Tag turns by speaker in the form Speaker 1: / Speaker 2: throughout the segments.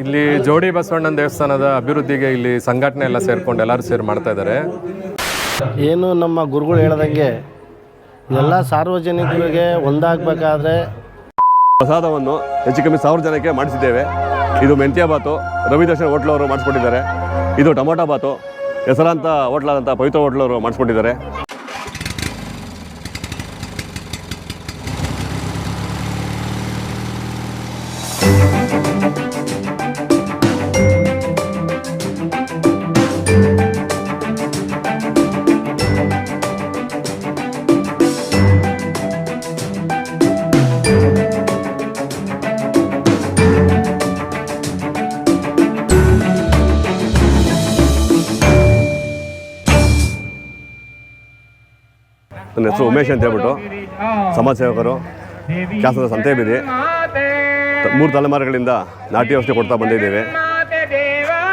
Speaker 1: ಇಲ್ಲಿ ಜೋಡಿ ಬಸವಣ್ಣನ ದೇವಸ್ಥಾನದ ಅಭಿವೃದ್ಧಿಗೆ ಇಲ್ಲಿ ಸಂಘಟನೆ ಎಲ್ಲ ಸೇರಿಕೊಂಡು ಎಲ್ಲರೂ ಸೇರಿ ಮಾಡ್ತಾ ಇದ್ದಾರೆ.
Speaker 2: ಏನು ನಮ್ಮ ಗುರುಗಳು ಹೇಳದಂಗೆ ಎಲ್ಲ ಸಾರ್ವಜನಿಕರಿಗೆ ಒಂದಾಗಬೇಕಾದ್ರೆ
Speaker 3: ಪ್ರಸಾದವನ್ನು ಹೆಚ್ಚು ಕಮ್ಮಿ ಸಾವಿರ ಜನಕ್ಕೆ ಮಾಡಿಸಿದ್ದೇವೆ. ಇದು ಮೆಂತ್ಯ ಬಾತು ರವಿ ದರ್ಶನ್ ಹೋಟ್ಲ್ ಅವರು ಮಾಡಿಸ್ಕೊಟ್ಟಿದ್ದಾರೆ. ಇದು ಟೊಮೊಟೊ ಬಾತು ಹೆಸರಾಂತ ಹೋಟ್ಲಾದಂಥ ಪವಿತ್ರ ಹೋಟ್ಲ್ ಅವರು ಮಾಡಿಸ್ಕೊಟ್ಟಿದ್ದಾರೆ. ನನ್ನ ಹೆಸರು ಉಮೇಶ್ ಅಂತ ಹೇಳ್ಬಿಟ್ಟು ಸಮಾಜ ಸೇವಕರು ಶಾಸನ ಸಂತೆ ಬಿದಿ ಮೂರು ತಲೆಮಾರುಗಳಿಂದ ನಾಟಿ ಔಷಧಿ ಕೊಡ್ತಾ ಬಂದಿದ್ದೇವೆ.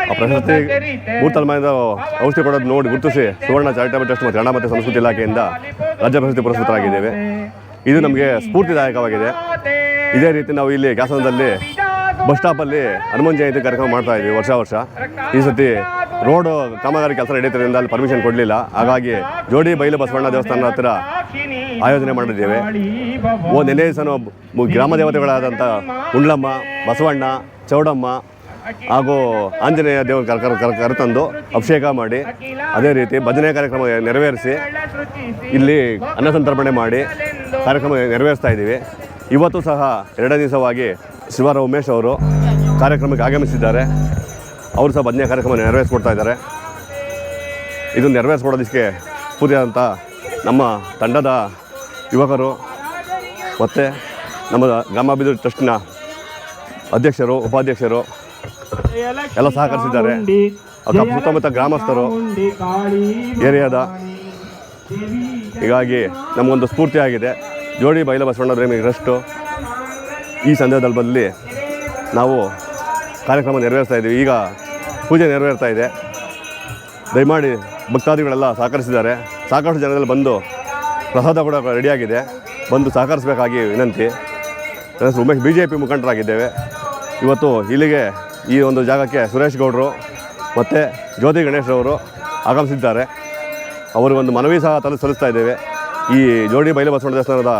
Speaker 3: ಆ ಪ್ರಶಸ್ತಿ ಮೂರು ತಲೆಮಾರಿಂದ ಔಷಧಿ ಕೊಡೋದು ನೋಡಿ ಗುರುತಿಸಿ ಸುವರ್ಣ ಚಾರಿಟಬಲ್ ಟ್ರಸ್ಟ್ ಮತ್ತು ಕನ್ನಡ ಮತ್ತು ಸಂಸ್ಕೃತಿ ಇಲಾಖೆಯಿಂದ ರಾಜ್ಯ ಪ್ರಶಸ್ತಿ ಪುರಸ್ಕೃತರಾಗಿದ್ದೇವೆ ಇದು ನಮಗೆ ಸ್ಫೂರ್ತಿದಾಯಕವಾಗಿದೆ. ಇದೇ ರೀತಿ ನಾವು ಇಲ್ಲಿ ಕ್ಯಾಸನದಲ್ಲಿ ಬಸ್ ಸ್ಟಾಪಲ್ಲಿ ಹನುಮಾನ್ ಜಯಂತಿ ಕಾರ್ಯಕ್ರಮ ಮಾಡ್ತಾ ಇದ್ದೀವಿ ವರ್ಷ ವರ್ಷ. ಈ ಸತಿ ರೋಡ್ ಕಾಮಗಾರಿ ಕೆಲಸ ನಡೀತಿರೋದ್ರಿಂದ ಅಲ್ಲಿ ಪರ್ಮಿಷನ್ ಕೊಡಲಿಲ್ಲ. ಹಾಗಾಗಿ ಜೋಡಿ ಬೈಲು ಬಸವಣ್ಣ ದೇವಸ್ಥಾನ ಹತ್ತಿರ ಆಯೋಜನೆ ಮಾಡಿದ್ದೇವೆ. ಓ ನೆನೆ ಗ್ರಾಮ ದೇವತೆಗಳಾದಂಥ ಉಂಡ್ಲಮ್ಮ ಬಸವಣ್ಣ, ಚೌಡಮ್ಮ ಹಾಗೂ ಆಂಜನೇಯ ದೇವರು ಕರ್ ಕರೆತಂದು ಅಭಿಷೇಕ ಮಾಡಿ, ಅದೇ ರೀತಿ ಭಜನೆ ಕಾರ್ಯಕ್ರಮ ನೆರವೇರಿಸಿ, ಇಲ್ಲಿ ಅನ್ನಸಂತರ್ಪಣೆ ಮಾಡಿ ಕಾರ್ಯಕ್ರಮ ನೆರವೇರಿಸ್ತಾ ಇದ್ದೀವಿ. ಇವತ್ತು ಸಹ ಎರಡನೇ ದಿವಸವಾಗಿ ಶಿವರ ಉಮೇಶ್ ಅವರು ಕಾರ್ಯಕ್ರಮಕ್ಕೆ ಆಗಮಿಸಿದ್ದಾರೆ. ಅವರು ಸಹ ಭಜನೆ ಕಾರ್ಯಕ್ರಮ ನೆರವೇರಿಸ್ಕೊಡ್ತಾ ಇದ್ದಾರೆ. ಇದು ನೆರವೇರಿಸ್ಕೊಡೋದಕ್ಕೆ ಸ್ಫೂರ್ತಿಯಾದಂಥ ನಮ್ಮ ತಂಡದ ಯುವಕರು ಮತ್ತು ನಮ್ಮ ಗ್ರಾಮಾಭಿವೃದ್ಧಿ ಟ್ರಸ್ಟಿನ ಅಧ್ಯಕ್ಷರು, ಉಪಾಧ್ಯಕ್ಷರು ಎಲ್ಲ ಸಹಕರಿಸಿದ್ದಾರೆ. ಅಕ್ಕ ಸುತ್ತಮುತ್ತ ಗ್ರಾಮಸ್ಥರು, ಏರಿಯಾದ ಹೀಗಾಗಿ ನಮಗೊಂದು ಸ್ಫೂರ್ತಿಯಾಗಿದೆ ಜೋಡಿ ಬೈಲ ಬಸವಣ್ಣ ಪ್ರೇಮಿ ಟ್ರಸ್ಟು ಈ ಸಂದರ್ಭದಲ್ಲಿ ನಾವು ಕಾರ್ಯಕ್ರಮ ನೆರವೇರಿಸ್ತಾ ಇದ್ದೀವಿ. ಈಗ ಪೂಜೆ ನೆರವೇರ್ತಾ ಇದೆ. ದಯಮಾಡಿ ಭಕ್ತಾದಿಗಳೆಲ್ಲ ಸಹಕರಿಸಿದ್ದಾರೆ. ಸಾಕಷ್ಟು ಜನದಲ್ಲಿ ಬಂದು ಪ್ರಸಾದ ಕೂಡ ರೆಡಿಯಾಗಿದೆ. ಬಂದು ಸಹಕರಿಸಬೇಕಾಗಿ ವಿನಂತಿ. ಉಮೇಶ್ ಬಿ ಜೆ ಪಿ ಮುಖಂಡರಾಗಿದ್ದೇವೆ. ಇವತ್ತು ಇಲ್ಲಿಗೆ ಈ ಒಂದು ಜಾಗಕ್ಕೆ ಸುರೇಶ್ ಗೌಡರು ಮತ್ತು ಜ್ಯೋತಿ ಗಣೇಶ್ರವರು ಆಗಮಿಸಿದ್ದಾರೆ. ಅವರು ಒಂದು ಮನವಿ ಸಹ ತಲೆ ಸಲ್ಲಿಸ್ತಾ ಇದ್ದೇವೆ. ಈ ಜೋಡಿ ಬೈಲ ಬಸವಣ್ಣ ದೇವಸ್ಥಾನದ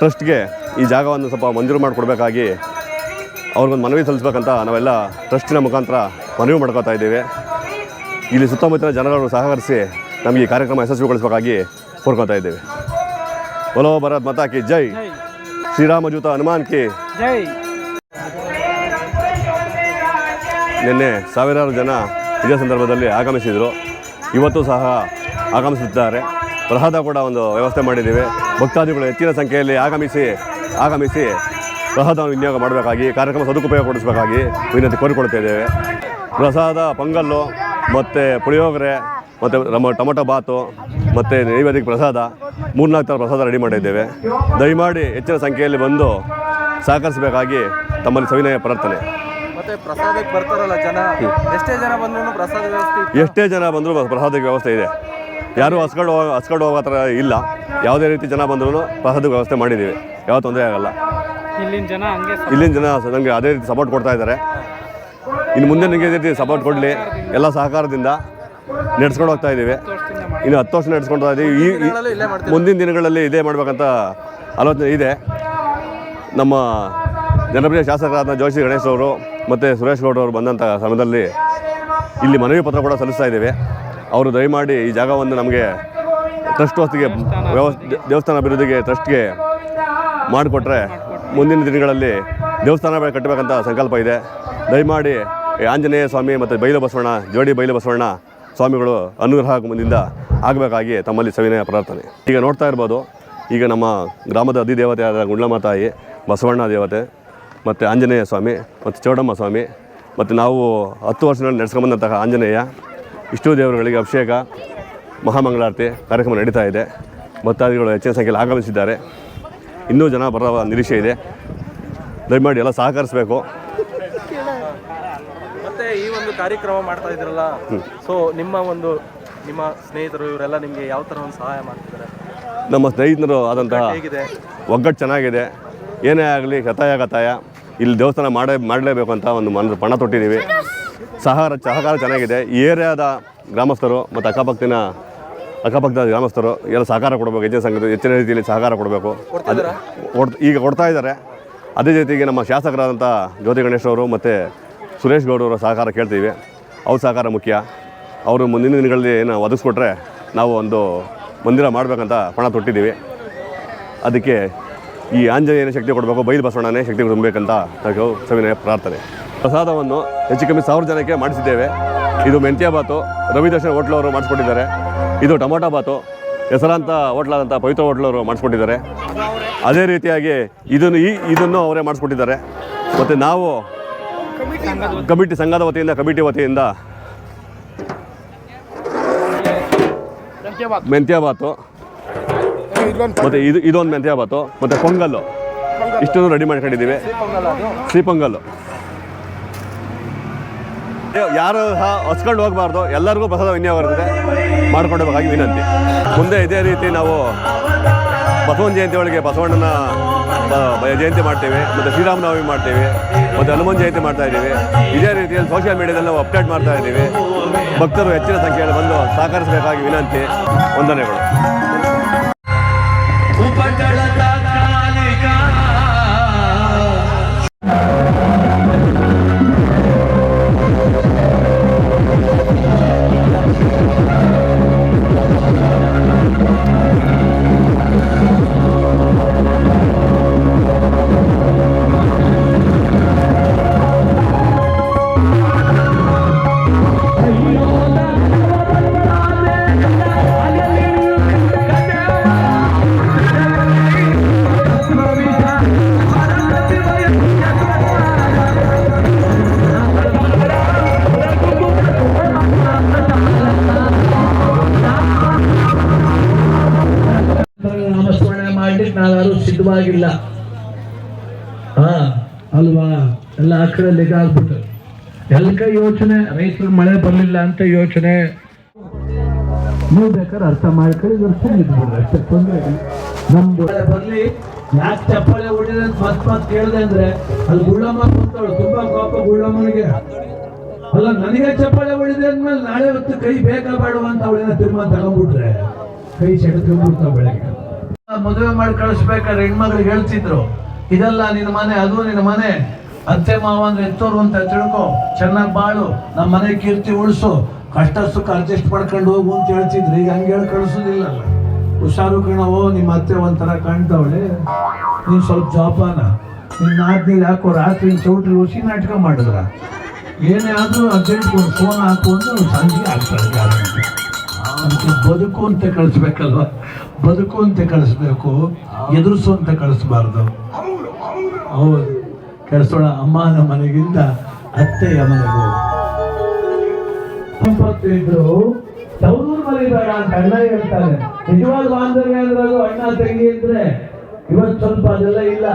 Speaker 3: ಟ್ರಸ್ಟ್ಗೆ ಈ ಜಾಗವನ್ನು ಸ್ವಲ್ಪ ಮಂಜೂರು ಮಾಡಿಕೊಡ್ಬೇಕಾಗಿ ಅವ್ರಿಗೊಂದು ಮನವಿ ಸಲ್ಲಿಸ್ಬೇಕಂತ ನಾವೆಲ್ಲ ಟ್ರಸ್ಟಿನ ಮುಖಾಂತರ ಮನವಿ ಮಾಡ್ಕೋತಾ ಇದ್ದೇವೆ. ಇಲ್ಲಿ ಸುತ್ತಮುತ್ತಲಿನ ಜನಗಳು ಸಹಕರಿಸಿ ನಮಗೆ ಈ ಕಾರ್ಯಕ್ರಮ ಯಶಸ್ವಿಗೊಳಿಸಬೇಕಾಗಿ ಕೋರ್ಕೋತಾ ಇದ್ದೇವೆ. ಬಲೋ ಭರತ್ ಮತ ಕಿ ಜೈ. ಶ್ರೀರಾಮಜೂತ ಹನುಮಾನ್ ಕಿ.
Speaker 2: ಜೈ.
Speaker 3: ನಿನ್ನೆ ಸಾವಿರಾರು ಜನ ಇದೇ ಸಂದರ್ಭದಲ್ಲಿ ಆಗಮಿಸಿದರು. ಇವತ್ತು ಸಹ ಆಗಮಿಸುತ್ತಿದ್ದಾರೆ. ಪ್ರಸಾದ ಕೂಡ ಒಂದು ವ್ಯವಸ್ಥೆ ಮಾಡಿದ್ದೇವೆ. ಭಕ್ತಾದಿಗಳು ಹೆಚ್ಚಿನ ಸಂಖ್ಯೆಯಲ್ಲಿ ಆಗಮಿಸಿ ಆಗಮಿಸಿ ಪ್ರಸಾದವನ್ನು ವಿನಿಯೋಗ ಮಾಡಬೇಕಾಗಿ ಕಾರ್ಯಕ್ರಮ ಸದುಪಯೋಗಪಡಿಸಬೇಕಾಗಿ ವಿನಂತಿ ಕೋರಿಕೊಳ್ತಾ ಇದ್ದೇವೆ. ಪ್ರಸಾದ ಪೊಂಗಲ್ಲು ಮತ್ತು ಪುಳಿಯೋಗರೆ ಮತ್ತು ನಮ್ಮ ಟೊಮೊಟೊ ಬಾತು ಮತ್ತು ನೈವೇದ್ಯಕ್ಕೆ ಪ್ರಸಾದ. ಮೂರ್ನಾಲ್ಕು ಥರ ಪ್ರಸಾದ ರೆಡಿ ಮಾಡಿದ್ದೇವೆ. ದಯಮಾಡಿ ಹೆಚ್ಚಿನ ಸಂಖ್ಯೆಯಲ್ಲಿ ಬಂದು ಸಹಕರಿಸಬೇಕಾಗಿ ತಮ್ಮಲ್ಲಿ ಸವಿನಯ ಪ್ರಾರ್ಥನೆ.
Speaker 4: ಮತ್ತೆ ಪ್ರಸಾದಕ್ಕೆ ಬರ್ತಾರಲ್ಲ ಜನ? ಎಷ್ಟೇ ಜನ ಬಂದ್ರು ಪ್ರಸಾದ ವ್ಯವಸ್ಥೆ ಇತ್ತು.
Speaker 3: ಎಷ್ಟೇ ಜನ ಬಂದರೂ ಪ್ರಸಾದಕ್ಕೆ ವ್ಯವಸ್ಥೆ ಇದೆ. ಯಾರೂ ಹಸ್ಕೊಂಡು ಹೋಗ ಹಸ್ಕೊಂಡು ಹೋಗೋ ಥರ ಇಲ್ಲ. ಯಾವುದೇ ರೀತಿ ಜನ ಬಂದರೂ ಪ್ರಸಾದಕ್ಕೆ ವ್ಯವಸ್ಥೆ ಮಾಡಿದ್ದೀವಿ. ಯಾವ ತೊಂದರೆ ಆಗಲ್ಲ.
Speaker 4: ಇಲ್ಲಿನ ಜನ ಹಂಗೆ
Speaker 3: ಇಲ್ಲಿನ ಜನ ನನಗೆ ಅದೇ ರೀತಿ ಸಪೋರ್ಟ್ ಕೊಡ್ತಾ ಇದ್ದಾರೆ. ಇನ್ನು ಮುಂದೆ ನಿಮಗೆ ರೀತಿ ಸಪೋರ್ಟ್ ಕೊಡಲಿ. ಎಲ್ಲ ಸಹಕಾರದಿಂದ ನಡೆಸ್ಕೊಂಡು ಹೋಗ್ತಾ ಇದ್ದೀವಿ. ಇನ್ನು ಹತ್ತು ವರ್ಷ ನಡೆಸ್ಕೊಂಡು ಹೋಗ್ತಾ ಇದ್ದೀವಿ. ಈ- ಮುಂದಿನ ದಿನಗಳಲ್ಲಿ ಇದೇ ಮಾಡಬೇಕಂತ ಆಲೋಚನೆ ಇದೆ. ನಮ್ಮ ಜನಪ್ರಿಯ ಶಾಸಕರಾದ ಜೋಶಿ ಗಣೇಶ್ ಅವರು ಮತ್ತು ಸುರೇಶ್ ಗೌಡ ಅವರು ಬಂದಂಥ ಸಮಯದಲ್ಲಿ ಇಲ್ಲಿ ಮನವಿ ಪತ್ರ ಕೂಡ ಸಲ್ಲಿಸ್ತಾ ಇದ್ದೇವೆ. ಅವರು ದಯಮಾಡಿ ಈ ಜಾಗವನ್ನು ನಮಗೆ ಟ್ರಸ್ಟ್ ವಸ್ತಿಗೆ ದೇವಸ್ಥಾನ ಅಭಿವೃದ್ಧಿಗೆ ಟ್ರಸ್ಟ್ಗೆ ಮಾಡಿಕೊಟ್ರೆ ಮುಂದಿನ ದಿನಗಳಲ್ಲಿ ದೇವಸ್ಥಾನ ಕಟ್ಟಬೇಕಂತ ಸಂಕಲ್ಪ ಇದೆ. ದಯಮಾಡಿ ಆಂಜನೇಯ ಸ್ವಾಮಿ ಮತ್ತು ಬೈಲು ಬಸವಣ್ಣ, ಜೋಡಿ ಬೈಲು ಬಸವಣ್ಣ ಸ್ವಾಮಿಗಳು ಅನುಗ್ರಹ ಮುಂದಿಂದ ಆಗಬೇಕಾಗಿ ತಮ್ಮಲ್ಲಿ ಸವಿನಯ ಪ್ರಾರ್ಥನೆ. ಈಗ ನೋಡ್ತಾ ಇರ್ಬೋದು, ಈಗ ನಮ್ಮ ಗ್ರಾಮದ ಅಧಿದೇವತೆಯಾದ ಗುಂಡ್ಲಮ್ಮ ತಾಯಿ, ಬಸವಣ್ಣ ದೇವತೆ, ಮತ್ತು ಆಂಜನೇಯ ಸ್ವಾಮಿ, ಮತ್ತು ಚೌಡಮ್ಮ ಸ್ವಾಮಿ, ಮತ್ತು ನಾವು ಹತ್ತು ವರ್ಷಗಳಲ್ಲಿ ನಡೆಸ್ಕೊಂಬಂದಂತಹ ಆಂಜನೇಯ ಇಷ್ಟು ದೇವರುಗಳಿಗೆ ಅಭಿಷೇಕ, ಮಹಾಮಂಗಳಾರತಿ ಕಾರ್ಯಕ್ರಮ ನಡೀತಾ ಇದೆ. ಭಕ್ತಾದಿಗಳು ಹೆಚ್ಚಿನ ಸಂಖ್ಯೆಯಲ್ಲಿ ಆಗಮಿಸಿದ್ದಾರೆ. ಇನ್ನೂ ಜನ ಬರೋ ನಿರೀಕ್ಷೆ ಇದೆ. ದಯಮಾಡಿ ಎಲ್ಲ ಸಹಕರಿಸಬೇಕು.
Speaker 4: ಕಾರ್ಯಕ್ರಮ ಮಾಡ್ತಾ ಇದ್ರಲ್ಲ ಸೊ ನಿಮ್ಮ ಒಂದು ನಿಮ್ಮ ಸ್ನೇಹಿತರು ಇವರೆಲ್ಲ ನಿಮಗೆ ಯಾವ ಥರ ಒಂದು ಸಹಾಯ ಮಾಡ್ತಿದ್ದಾರೆ?
Speaker 3: ನಮ್ಮ ಸ್ನೇಹಿತರು ಆದಂತಹ
Speaker 4: ಹೇಗಿದೆ?
Speaker 3: ಒಗ್ಗಟ್ಟು ಚೆನ್ನಾಗಿದೆ. ಏನೇ ಆಗಲಿ ಕತಾಯ ಕಥಾಯ. ಇಲ್ಲಿ ದೇವಸ್ಥಾನ ಮಾಡೇ ಮಾಡಲೇಬೇಕು ಅಂತ ಒಂದು ಮನ ಪಣ ತೊಟ್ಟಿದ್ದೀವಿ. ಸಹಕಾರ ಸಹಕಾರ ಚೆನ್ನಾಗಿದೆ. ಈ ಏರಿಯಾದ ಗ್ರಾಮಸ್ಥರು ಮತ್ತು ಅಕ್ಕಪಕ್ಕದ ಅಕ್ಕಪಕ್ಕದ ಗ್ರಾಮಸ್ಥರು ಎಲ್ಲ ಸಹಕಾರ ಕೊಡಬೇಕು. ಹೆಚ್ಚಿನ ಸಂಘದ ಹೆಚ್ಚಿನ ರೀತಿಯಲ್ಲಿ ಸಹಕಾರ ಕೊಡಬೇಕು. ಅದು ಕೊಡ್ ಈಗ ಕೊಡ್ತಾ ಇದ್ದಾರೆ. ಅದೇ ಜೊತೆಗೆ ನಮ್ಮ ಶಾಸಕರಾದಂಥ ಜ್ಯೋತಿ ಗಣೇಶ್ ಅವರು ಮತ್ತು ಸುರೇಶ್ ಗೌಡರ ಸಹಕಾರ ಕೇಳ್ತೀವಿ. ಅವ್ರ ಸಹಕಾರ ಮುಖ್ಯ. ಅವರು ಮುಂದಿನ ದಿನಗಳಲ್ಲಿ ಏನು ಒದಗಿಸ್ಕೊಟ್ರೆ ನಾವು ಒಂದು ಮಂದಿರ ಮಾಡಬೇಕಂತ ಪಣ ತೊಟ್ಟಿದ್ದೀವಿ. ಅದಕ್ಕೆ ಈ ಆಂಜನೇಯನ ಶಕ್ತಿ ಕೊಡಬೇಕು, ಬೈಲು ಬಸವಣ್ಣನೇ ಶಕ್ತಿ ತುಂಬಬೇಕಂತ ನಾವು ಸವಿನಯ ಪ್ರಾರ್ಥನೆ. ಪ್ರಸಾದವನ್ನು ಹೆಚ್ಚು ಕಮ್ಮಿ ಸಾವಿರ ಜನಕ್ಕೆ ಮಾಡಿಸಿದ್ದೇವೆ. ಇದು ಮೆಂತ್ಯ ಬಾತು ರವಿ ದರ್ಶನ್ ಹೋಟ್ಲವರು ಮಾಡಿಸ್ಕೊಟ್ಟಿದ್ದಾರೆ. ಇದು ಟೊಮೊಟೊ ಬಾತು ಹೆಸರಾಂತ ಹೋಟ್ಲಾದಂಥ ಪವಿತ್ರ ಹೋಟ್ಲವರು ಮಾಡಿಸ್ಕೊಟ್ಟಿದ್ದಾರೆ. ಅದೇ ರೀತಿಯಾಗಿ ಇದನ್ನು ಈ, ಇದನ್ನು ಅವರೇ ಮಾಡಿಸ್ಕೊಟ್ಟಿದ್ದಾರೆ. ಮತ್ತು ನಾವು ಕಮಿಟಿ ಸಂಘದ ವತಿಯಿಂದ ಕಮಿಟಿ ವತಿಯಿಂದ. ಮೆಂತ್ಯ ಬಾತು ಮತ್ತು ಇದು ಇದೊಂದು ಮೆಂತ್ಯ ಬಾತು ಮತ್ತು ಪೊಂಗಲ್ಲು. ಇಷ್ಟೊಂದು ರೆಡಿ ಮಾಡ್ಕೊಂಡಿದ್ದೀವಿ. ಸಿಹಿ ಪೊಂಗಲ್ಲು. ಯಾರು ಸಹ ಹೊಸ್ಕೊಂಡು ಹೋಗಬಾರ್ದು. ಎಲ್ಲರಿಗೂ ಪ್ರಸಾದ ವಿನಿಯೋಗ ಇರ್ತದೆ. ಮಾಡ್ಕೊಳ್ಬೇಕಾಗಿ ವಿನಂತಿ. ಮುಂದೆ ಇದೇ ರೀತಿ ನಾವು ಬಸವನ ಜಯಂತಿ ಒಳಗೆ ಬಸವಣ್ಣನ ಜಯಂತಿ ಮಾಡ್ತೇವೆ, ಮತ್ತು ಶ್ರೀರಾಮನವಮಿ ಮಾಡ್ತೇವೆ, ಮತ್ತು ಹನುಮಾನ್ ಜಯಂತಿ ಮಾಡ್ತಾ ಇದ್ದೀವಿ. ಇದೇ ರೀತಿಯಲ್ಲಿ ಸೋಷಿಯಲ್ ಮೀಡಿಯಾದಲ್ಲಿ ನಾವು ಅಪ್ಡೇಟ್ ಮಾಡ್ತಾ ಇದ್ದೀವಿ. ಭಕ್ತರು ಹೆಚ್ಚಿನ ಸಂಖ್ಯೆಯಲ್ಲಿ ಬಂದು ಸಹಕರಿಸಬೇಕಾಗಿ ವಿನಂತಿ, ವಂದನೆಗಳು.
Speaker 5: ಸಿದ್ಧವಾಗಿಲ್ಲ ಹಾ ಅಲ್ವಾ? ಎಲ್ಲ ಆ ಕಡೆ ಲೆಕ್ಕ ಆಗ್ಬಿಟ್ಟು ಎಲ್ಕ ಯೋಚನೆ ರೈತರು ಮಳೆ ಬರಲಿಲ್ಲ ಅಂತ ಯೋಚನೆ. ನೀವು ಬೇಕಾದ್ರೆ ಅರ್ಥ ಮಾಡ್ಕೊಳ್ಳಿ ಇದ್ಬಿಡ್ರಿ ಅಷ್ಟೇ ತೊಂದರೆ ನಮ್ದು ಬರ್ಲಿ ಯಾಕೆ ಚಪ್ಪಾಳೆ ಹೊಡಿದೆ ಅಂತ ಮತ್ ಮತ್ ಕೇಳಿದೆ ಅಂದ್ರೆ ಅಲ್ಲಿ ಗುಳ್ಳಮ್ಮ ಕೂತಾಳು ತುಂಬಾ ಕೋಪ ಗುಳ್ಳಮ್ಮನಿಗೆ. ಅಲ್ಲ ನನಗೆ ಚಪ್ಪಾಳೆ ಹೊಡಿದೆ ಅಂದ್ಮೇಲೆ ನಾಳೆ ಹೊತ್ತು ಕೈ ಬೇಕಾ ಬೇಡವಾ ಅಂತ ಅವಳೇನ ತೀರ್ಮಾನ ತಗೊಂಡ್ಬಿಟ್ರೆ? ಕೈ ಸೆಡ್ಕೊಂಡ್ಬಿಡ್ತಾವ ಬೆಳಗ್ಗೆ. ಮದುವೆ ಮಾಡಿ ಕಳಿಸ್ಬೇಕಾದ್ರೆ ಹೆಣ್ಮಗಳು ಹೇಳ್ತಿದ್ರು, ಇದೆಲ್ಲ ನಿನ್ನ ಮನೆ, ಅದು ನಿನ್ನ ಮನೆ. ಅತ್ತೆ, ಮಾವ ಅಂದ್ರೆ ಎತ್ತೋರು ಅಂತ ತಿಳ್ಕೊ. ಚೆನ್ನಾಗಿ ಬಾಳು ನಮ್ಮ ಮನೆ ಕೀರ್ತಿ ಉಳಿಸು. ಕಷ್ಟ ಸುಖ ಅಡ್ಜಸ್ಟ್ ಮಾಡ್ಕೊಂಡು ಹೋಗು ಅಂತ ಹೇಳ್ತಿದ್ರು. ಈಗ ಹಂಗೆ ಹೇಳಿ ಕಳಿಸೋದಿಲ್ಲ ಹುಷಾರು ಕಣವೋ ನಿಮ್ಮ ಅತ್ತೆ ಒಂಥರ ಕಾಣ್ತಾವಳೆ. ನೀನು ಸ್ವಲ್ಪ ಜೋಪಾನ. ನಿನ್ನ ನಾದ್ನೀರು ಹಾಕೋ ರಾತ್ರಿ ಚೌಟ್ರಿ ಉಸಿ ನಾಟಕ ಮಾಡಿದ್ರ. ಏನೇ ಆದರೂ ಅರ್ಜೆಂಟ್ ಫೋನ್ ಹಾಕು ಅಂದ್ರೆ ಸಂಜೆ ಆಗ್ತಾರೆ ಅದಕ್ಕೆ ಬದುಕು ಅಂತ ಕಳಿಸ್ಬೇಕಲ್ವ? ಬದುಕು ಅಂತ ಕಳಿಸ್ಬೇಕು, ಎದುರಿಸು ಅಂತ ಕಳಿಸ್ಬಾರ್ದು. ಹೌದು. ಕೆಡಿಸೋಣ ಅಮ್ಮನ ಮನೆಗಿಂತ ಅತ್ತೆಯ ಮನೆಗೂ. ಇದ್ರು ತವರೂರು ಮರಿಬೇಡ ಅಂತ ಅಣ್ಣ ಹೇಳ್ತಾರೆ. ನಿಜವಾದ ಬಾಂಧವ್ಯ ಅಂದ್ರೆ ಅಣ್ಣ ತಂಗಿ ಇದ್ರೆ ಇವತ್ತು ಸ್ವಲ್ಪ ಅದೆಲ್ಲ ಇಲ್ಲ.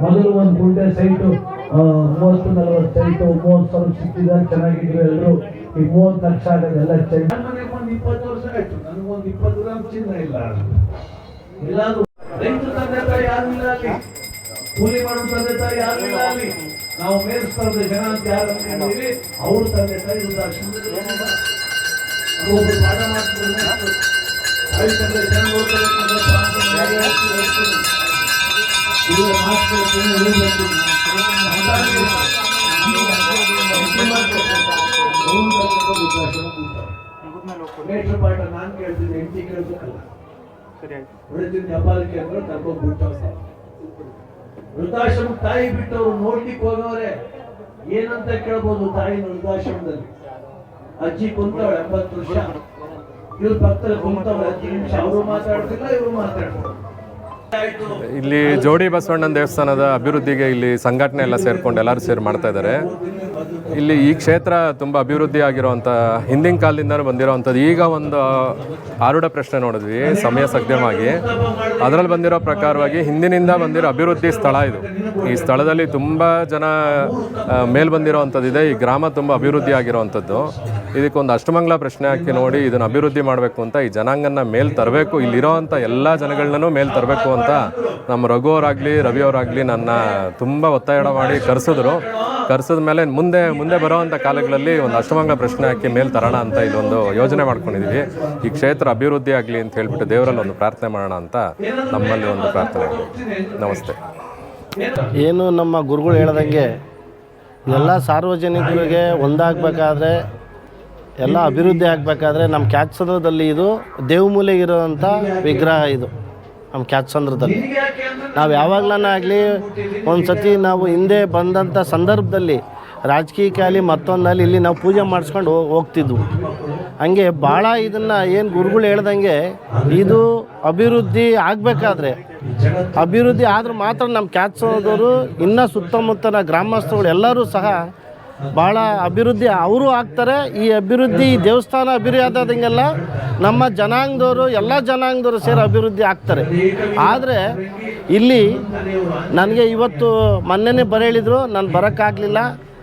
Speaker 5: ಮೊದಲು ಒಂದು ಗುಂಡೆ ಸೈಟು ಮೂವತ್ತು ನಲವತ್ತು ಸೈಟು ಮೂವತ್ತು ಸಾವಿರ ಸಿಕ್ಕಿದ್ರೆ ಚೆನ್ನಾಗಿದ್ರು ಎಲ್ಲರೂ ಈ ಮೂವತ್ತು ಲಕ್ಷ ಆಗೋದೆಲ್ಲ ಚೈನ್ ಒಂದು ಇಪ್ಪತ್ತು ವರ್ಷ ಆಯ್ತು. ನನಗೊಂದು ಇಪ್ಪತ್ತು ಗ್ರಾಮ್ ಚಿನ್ನ ಇಲ್ಲ. ಎಲ್ಲಾದ್ರೂ ರೈತರ ತಂದೆ ತಾಯಿ ಯಾರು ಇಲ್ಲ ಅಲ್ಲಿ? ಕೂಲಿ ಮಾಡೋ ತಂದೆ ತಾಯಿ ಯಾರು ಇಲ್ಲ ಅಲ್ಲಿ? ನಾವು ಮೇಲ್ಸ್ತರದ ಜನ ಅಂತ ಯಾರು ಅನ್ಕೊಂಡಿವಿ ಅವ್ರ ತಂದೆ ತಾಯಿ. ಒಬ್ಬರು ಪಾಠ ಮಾಡ್ತಿದ್ರು ತಂದೆ ಜನ ನೋಡ್ತಾರೆ ವೃದ್ಧಾಶ್ರಮ ಕೂತಾರೆ. ಮೇಷ್ಟ್ರ ಪಾಠ ನಾನ್ ಕೇಳ್ತಿದ್ದೆ ಹೆಂಡತಿ ಕೇಳ್ಬೇಕಲ್ಲ. ಉಳಿದಿದ್ದ ಹಬ್ಬಾಲಿಕೆ ಅಂದ್ರೆ ಕರ್ಕೊಂಡು ಬಿಟ್ಟವ್ರೆ ವೃದ್ಧಾಶ್ರಮ ತಾಯಿ ಬಿಟ್ಟವ್ರು ನೋಡ್ಲಿಕ್ಕೆ ಹೋಗೋರೆ ಏನಂತ ಕೇಳ್ಬೋದು ತಾಯಿ ವೃದ್ಧಾಶ್ರಮದಲ್ಲಿ? ಅಜ್ಜಿ ಕುಂತವಳೆ ಎಂಬತ್ತು ವರ್ಷ. ಇವ್ರ ಪಕ್ಕದಲ್ಲಿ ಕುಂತವಳೆ ಹತ್ತು ನಿಮಿಷ. ಅವರು ಮಾತಾಡ್ತಿಲ್ಲ ಇವರು ಮಾತಾಡ್ತಾರೆ.
Speaker 1: ಇಲ್ಲಿ ಜೋಡಿ ಬಸವಣ್ಣನ ದೇವಸ್ಥಾನದ ಅಭಿವೃದ್ಧಿಗೆ ಇಲ್ಲಿ ಸಂಘಟನೆ ಎಲ್ಲ ಸೇರ್ಕೊಂಡು ಎಲ್ಲರೂ ಸೇರಿ ಮಾಡ್ತಾ ಇದ್ದಾರೆ. ಇಲ್ಲಿ ಈ ಕ್ಷೇತ್ರ ತುಂಬ ಅಭಿವೃದ್ಧಿ ಆಗಿರುವಂತ ಹಿಂದಿನ ಕಾಲದಿಂದಲೂ ಬಂದಿರೋವಂಥದ್ದು. ಈಗ ಒಂದು ಆರೂಢ ಪ್ರಶ್ನೆ ನೋಡಿದ್ವಿ, ಸಮಯ ಸದ್ಯವಾಗಿ. ಅದರಲ್ಲಿ ಬಂದಿರೋ ಪ್ರಕಾರವಾಗಿ ಹಿಂದಿನಿಂದ ಬಂದಿರೋ ಅಭಿವೃದ್ಧಿ ಸ್ಥಳ ಇದು. ಈ ಸ್ಥಳದಲ್ಲಿ ತುಂಬ ಜನ ಮೇಲ್ ಮೇಲ್ ಬಂದಿರೋವಂಥದ್ದಿದೆ. ಈ ಗ್ರಾಮ ತುಂಬ ಅಭಿವೃದ್ಧಿ ಆಗಿರೋವಂಥದ್ದು. ಇದಕ್ಕೊಂದು ಅಷ್ಟಮಂಗ್ಲ ಪ್ರಶ್ನೆ ಹಾಕಿ ನೋಡಿ, ಇದನ್ನು ಅಭಿವೃದ್ಧಿ ಮಾಡಬೇಕು ಅಂತ ಈ ಜನಾಂಗನ ಮೇಲ್ ತರಬೇಕು. ಇಲ್ಲಿರೋವಂಥ ಎಲ್ಲ ಜನಗಳನ್ನೂ ಮೇಲ್ ತರಬೇಕು ಅಂತ ನಮ್ಮ ರಘು ಅವರಾಗಲಿ, ರವಿ ಅವರಾಗಲಿ ನನ್ನ ತುಂಬ ಒತ್ತಾಯ ಮಾಡಿ ಕರೆಸಿದ್ರು. ಕರೆಸಿದ ಮೇಲೆ ಮುಂದೆ ಮುಂದೆ ಬರೋವಂಥ ಕಾಲಗಳಲ್ಲಿ ಒಂದು ಅಷ್ಟಮಂಗ ಪ್ರಶ್ನೆ ಹಾಕಿ ಮೇಲೆ ತರೋಣ ಅಂತ ಇಲ್ಲೊಂದು ಯೋಜನೆ ಮಾಡ್ಕೊಂಡಿದ್ದೀವಿ ಈ ಕ್ಷೇತ್ರ ಅಭಿವೃದ್ಧಿ ಆಗಲಿ ಅಂತ ಹೇಳ್ಬಿಟ್ಟು ದೇವರಲ್ಲಿ ಒಂದು ಪ್ರಾರ್ಥನೆ ಮಾಡೋಣ ಅಂತ ನಮ್ಮಲ್ಲಿ ಒಂದು ಪ್ರಾರ್ಥನೆ ನಮಸ್ತೆ.
Speaker 2: ಏನು ನಮ್ಮ ಗುರುಗಳು ಹೇಳ್ದಂಗೆ ಎಲ್ಲ ಸಾರ್ವಜನಿಕರಿಗೆ ಒಂದಾಗಬೇಕಾದ್ರೆ, ಎಲ್ಲ ಅಭಿವೃದ್ಧಿ ಆಗಬೇಕಾದ್ರೆ ನಮ್ಮ ಕ್ಯಾತ್ಸದಲ್ಲಿ ಇದು ದೇವಮೂಲೆಗಿರೋವಂಥ ವಿಗ್ರಹ ಇದು. ನಮ್ಮ ಕ್ಯಾತ್ಸಂದ್ರದಲ್ಲಿ ನಾವು ಯಾವಾಗಲೂ ಒಂದು ಸತಿ ನಾವು ಹಿಂದೆ ಬಂದಂಥ ಸಂದರ್ಭದಲ್ಲಿ ರಾಜಕೀಯಕ್ಕಾಗಲಿ ಮತ್ತೊಂದಲ್ಲಿ ಇಲ್ಲಿ ನಾವು ಪೂಜೆ ಮಾಡಿಸ್ಕೊಂಡು ಹೋಗ್ತಿದ್ವು. ಹಂಗೆ ಭಾಳ ಇದನ್ನು ಏನು ಗುರುಗಳು ಹೇಳ್ದಂಗೆ ಇದು ಅಭಿವೃದ್ಧಿ ಆಗಬೇಕಾದ್ರೆ, ಅಭಿವೃದ್ಧಿ ಆದ್ರೆ ಮಾತ್ರ ನಮ್ಮ ಕ್ಯಾತ್ಸೋದವರು ಇನ್ನೂ ಸುತ್ತಮುತ್ತಲ ಗ್ರಾಮಸ್ಥರುಗಳು ಎಲ್ಲರೂ ಸಹ ಭಾಳ ಅಭಿವೃದ್ಧಿ, ಅವರು ಆಗ್ತಾರೆ. ಈ ಅಭಿವೃದ್ಧಿ ದೇವಸ್ಥಾನ ಅಭಿವೃದ್ಧಿ ಆದಂಗೆಲ್ಲ ನಮ್ಮ ಜನಾಂಗದವರು, ಎಲ್ಲ ಜನಾಂಗದವರು ಸೇರಿ ಅಭಿವೃದ್ಧಿ ಆಗ್ತಾರೆ. ಆದರೆ ಇಲ್ಲಿ ನನಗೆ ಇವತ್ತು ಮೊನ್ನೆನೇ ಬರ ಹೇಳಿದರು ನಾನು ಬರೋಕ್ಕಾಗಲಿಲ್ಲ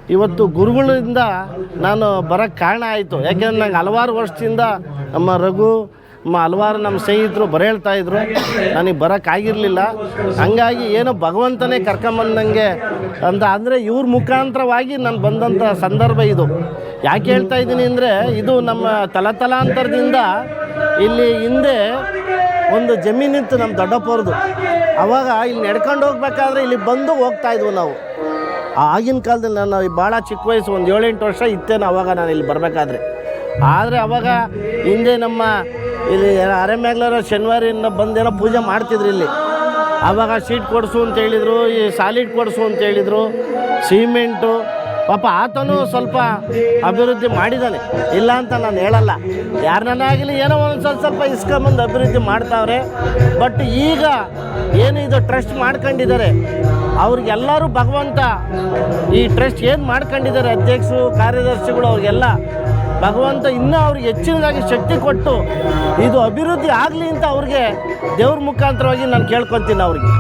Speaker 2: ಇವತ್ತು ಗುರುಗಳಿಂದ ನಾನು ಬರೋಕ್ಕೆ ಕಾರಣ ಆಯಿತು. ಯಾಕೆಂದ್ರೆ ನಂಗೆ ಹಲವಾರು ವರ್ಷದಿಂದ ನಮ್ಮ ರಘು ನಮ್ಮ ಹಲವಾರು ನಮ್ಮ ಸ್ನೇಹಿತರು ಬರ ಹೇಳ್ತಾ ಇದ್ರು. ನನಗೆ ಬರೋಕ್ಕಾಗಿರಲಿಲ್ಲ ಹಂಗಾಗಿ ಏನೋ ಭಗವಂತನೇ ಕರ್ಕೊಂಬಂದಂಗೆ ಅಂತ. ಅಂದರೆ ಇವ್ರ ಮುಖಾಂತರವಾಗಿ ನಾನು ಬಂದಂಥ ಸಂದರ್ಭ ಇದು. ಯಾಕೆ ಹೇಳ್ತಾ ಇದ್ದೀನಿ ಅಂದರೆ ಇದು ನಮ್ಮ ತಲತಲಾಂತರದಿಂದ ಇಲ್ಲಿ ಹಿಂದೆ ಒಂದು ಜಮೀನಿತ್ತು ನಮ್ಮ ದೊಡ್ಡಪ್ಪವ್ರದ್ದು. ಅವಾಗ ಇಲ್ಲಿ ನಡ್ಕೊಂಡು ಹೋಗ್ಬೇಕಾದ್ರೆ ಇಲ್ಲಿ ಬಂದು ಹೋಗ್ತಾ ಇದ್ವು ನಾವು. ಆಗಿನ ಕಾಲದಲ್ಲಿ ನಾನು ಭಾಳ ಚಿಕ್ಕ ವಯಸ್ಸು, ಒಂದು ಏಳೆಂಟು ವರ್ಷ ಇತ್ತೇನು ಅವಾಗ ನಾನು ಇಲ್ಲಿ ಬರಬೇಕಾದ್ರೆ. ಆದರೆ ಅವಾಗ ಹಿಂದೆ ನಮ್ಮ ಇಲ್ಲಿ ಅರೆಮ್ಯಾಗ್ಲರ ಶನಿವಾರಿಂದ ಬಂದೇನೋ ಪೂಜೆ ಮಾಡ್ತಿದ್ರು ಇಲ್ಲಿ. ಆವಾಗ ಶೀಟ್ ಕೊಡಿಸು ಅಂತ ಹೇಳಿದರು, ಈ ಸಾಲಿಡ್ ಕೊಡಿಸು ಅಂತ ಹೇಳಿದರು, ಸಿಮೆಂಟು ಪಾಪ ಆತನು ಸ್ವಲ್ಪ ಅಭಿವೃದ್ಧಿ ಮಾಡಿದ್ದಾನೆ ಇಲ್ಲ ಅಂತ ನಾನು ಹೇಳಲ್ಲ. ಯಾರನ್ನಾಗಲಿ ಏನೋ ಒಂದು ಸ್ವಲ್ಪ ಸ್ವಲ್ಪ ಇಸ್ಕೊಂಬಂದು ಅಭಿವೃದ್ಧಿ ಮಾಡ್ತಾವ್ರೆ. ಬಟ್ ಈಗ ಏನು ಇದು ಟ್ರಸ್ಟ್ ಮಾಡ್ಕೊಂಡಿದ್ದಾರೆ? ಅವ್ರಿಗೆಲ್ಲರೂ ಭಗವಂತ ಈ ಟ್ರಸ್ಟ್ ಏನು ಮಾಡ್ಕೊಂಡಿದ್ದಾರೆ ಅಧ್ಯಕ್ಷರು, ಕಾರ್ಯದರ್ಶಿಗಳು ಅವ್ರಿಗೆಲ್ಲ? ಭಗವಂತ ಇನ್ನೂ ಅವ್ರಿಗೆ ಹೆಚ್ಚಿನದಾಗಿ ಶಕ್ತಿ ಕೊಟ್ಟು ಇದು ಅಭಿವೃದ್ಧಿ ಆಗಲಿ ಅಂತ ಅವ್ರಿಗೆ ದೇವ್ರ ಮುಖಾಂತರವಾಗಿ ನಾನು ಕೇಳ್ಕೊತೀನಿ ಅವ್ರಿಗೆ.